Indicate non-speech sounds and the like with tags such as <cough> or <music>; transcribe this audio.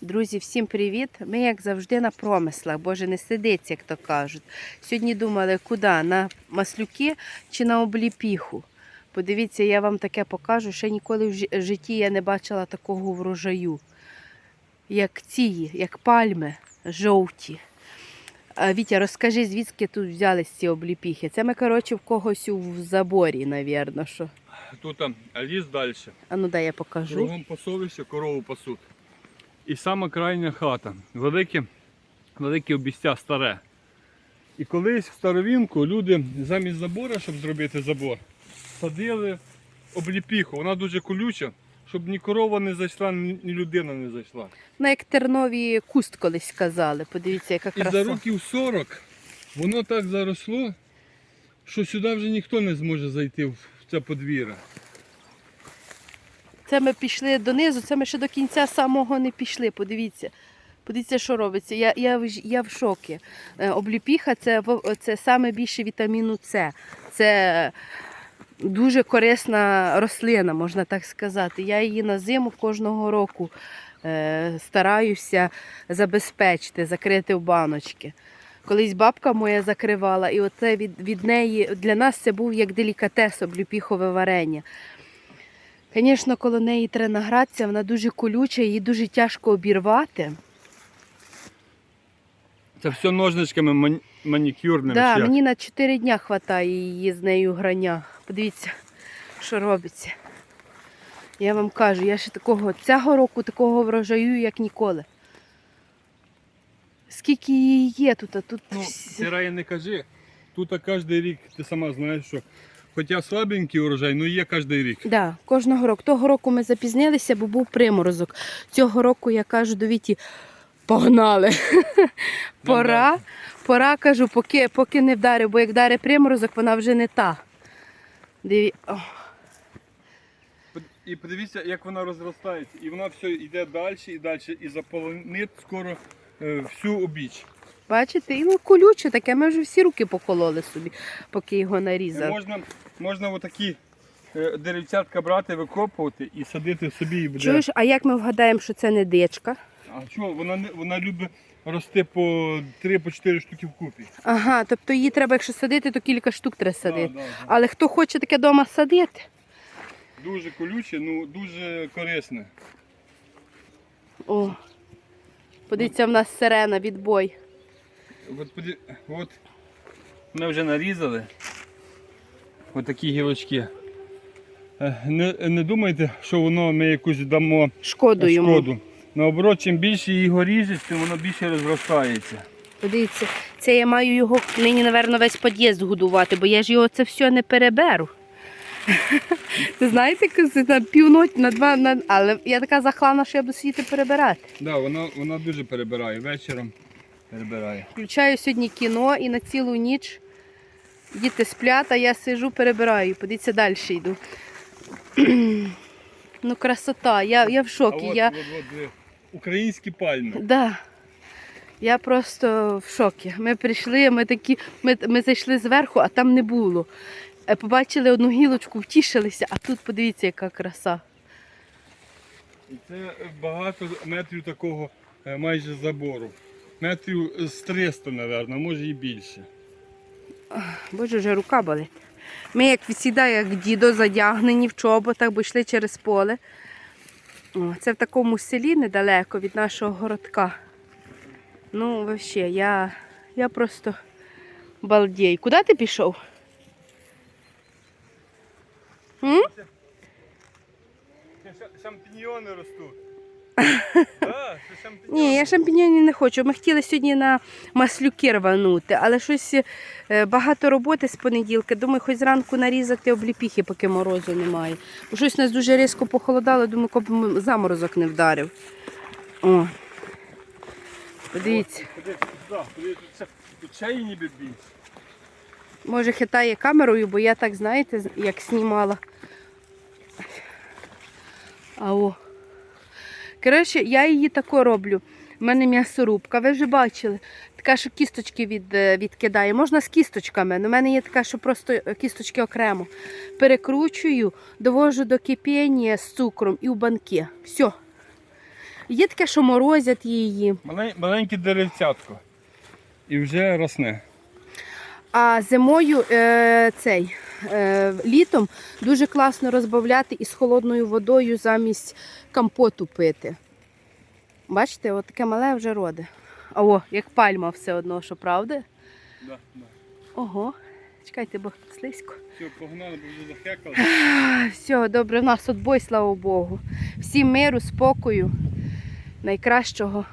Друзі, всім привіт! Ми, як завжди, на промислах, боже, не сидиться, як то кажуть. Сьогодні думали, куди? На маслюки чи на обліпіху. Подивіться, я вам таке покажу. Ще ніколи в житті я не бачила такого врожаю, як ці, як пальми жовті. Вітя, розкажи, звідки тут взялись ці обліпіхи? Це ми, коротше, в когось у в заборі, навірно, що. Тут ліс далі. А ну дай я покажу. Кругом пасовище, корову пасуть. І сама крайня хата. Велике, велике обістя старе. І колись в старовінку люди замість забора, щоб зробити забор, садили обліпіху. Вона дуже колюча, щоб ні корова не зайшла, ні людина не зайшла. Ну, як тернові куст колись казали. Подивіться, яка І за років 40 воно так заросло, що сюди вже ніхто не зможе зайти в це подвір'я. Це ми пішли донизу, це ми ще до кінця самого не пішли. Подивіться. Подивіться, що робиться. Я, я, я в шокі. Е, Обліпіха це, це саме більше вітаміну С. Це дуже корисна рослина, можна так сказати. Я її на зиму кожного року е, стараюся забезпечити, закрити в баночки. Колись бабка моя закривала, і оце від, від неї для нас це був як делікатес обліпіхове варення. Звісно, коло неї треба награтися, вона дуже колюча, її дуже тяжко обірвати. Це все ножничками ман- манікюрними. Да, мені на 4 дня вистачає її з нею грання. Подивіться, що робиться. Я вам кажу, я ще такого цього року такого врожаю, як ніколи. Скільки її є тут, а тут Ну, Рая, не кажи. Тут кожен рік ти сама знаєш, що хоча слабенький урожай, але є кожен рік. Да, кожного року. Того року ми запізнилися, бо був приморозок. Цього року я кажу до Віті, погнали. <laughs> пора, пора кажу, поки, поки не вдарив, бо як вдарить приморозок, вона вже не та. Диві... О, І подивіться, як вона розростається. І вона все йде далі і далі, і заполонить скоро е, всю обіч. Бачите, і ну, колюче таке, ми вже всі руки покололи собі, поки його Е, нарізали. Можна, можна отакі е, деревцятка брати, викопувати і садити собі і буде. Чуєш, а як ми вгадаємо, що це не дичка? А чого? Вона, не- вона любить рости по 3-4 штуки вкупі. Ага, тобто її треба, якщо садити, то кілька штук треба садити. Да, да, да. Але хто хоче таке вдома садити, Дуже колюче, ну дуже корисне. о, подивіться, в нас сирена, відбой. От, от ми вже нарізали отакі гілочки. Е, Не, не думайте, що воно ми якусь дамо Шкоду йому. шкоду. Наоборот, чим більше його ріжеш, тим воно більше розростається. Подивіться, це я маю його нині, напевно, весь під'їзд годувати, бо я ж його це все не переберу. <laughs> Знаєте, на півночі, на два, на... але я така захлана, що я буду сидіти перебирати. Да, вона, вона дуже перебирає. Вечором перебирає. Включаю сьогодні кіно і на цілу ніч діти сплять, а я сижу, перебираю. Подивіться, далі йду. <clears throat> ну, красота, я, я в А шокі. от, я... от, от, диви, українські пальми. Да. Я просто в шокі. Ми прийшли, ми такі, ми, ми зайшли зверху, а там не було. Е, Побачили одну гілочку, втішилися, а тут подивіться, яка краса. І це багато метрів такого е, майже забору. Метрів з 300, мабуть, може і більше. Боже, вже рука болить. Ми, як завжди, як дідо, задягнені в чоботах, бо йшли через поле. О, це в такому селі недалеко від нашого городка. Ну, взагалі, я, я просто балдій. Куди ти пішов? М? Шампіньйони ростуть. Ні, я шампіньонів не хочу. Ми хотіли сьогодні на маслюки рванути, але щось е, багато роботи з понеділка. Думаю, хоч зранку нарізати обліпіхи, поки морозу немає. Бо щось нас дуже різко похолодало, думаю, коли заморозок не вдарив. О. Подивіться, тут ще ніби більше. може хитає камерою, бо я так, знаєте, як знімала. А о. Коротше, я її тако роблю. У мене м'ясорубка, ви вже бачили. Така, що кісточки від, е, відкидає. Можна з кісточками. але У мене є така, що просто е, кісточки окремо. Перекручую, довожу до кипіння з цукром і в банки. Все. Є таке, що морозять її. Маленьке деревцятко. І вже росне. А зимою е, цей е, літом дуже класно розбавляти із холодною водою замість компоту пити. Бачите, от таке мале вже роде. А о, як пальма все одно, що правда? Да, да. Ого. Чекайте, бо слизько. Все, погнали, бо вже захекали. Все, добре, в нас отбой, слава Богу. Всім миру, спокою, найкращого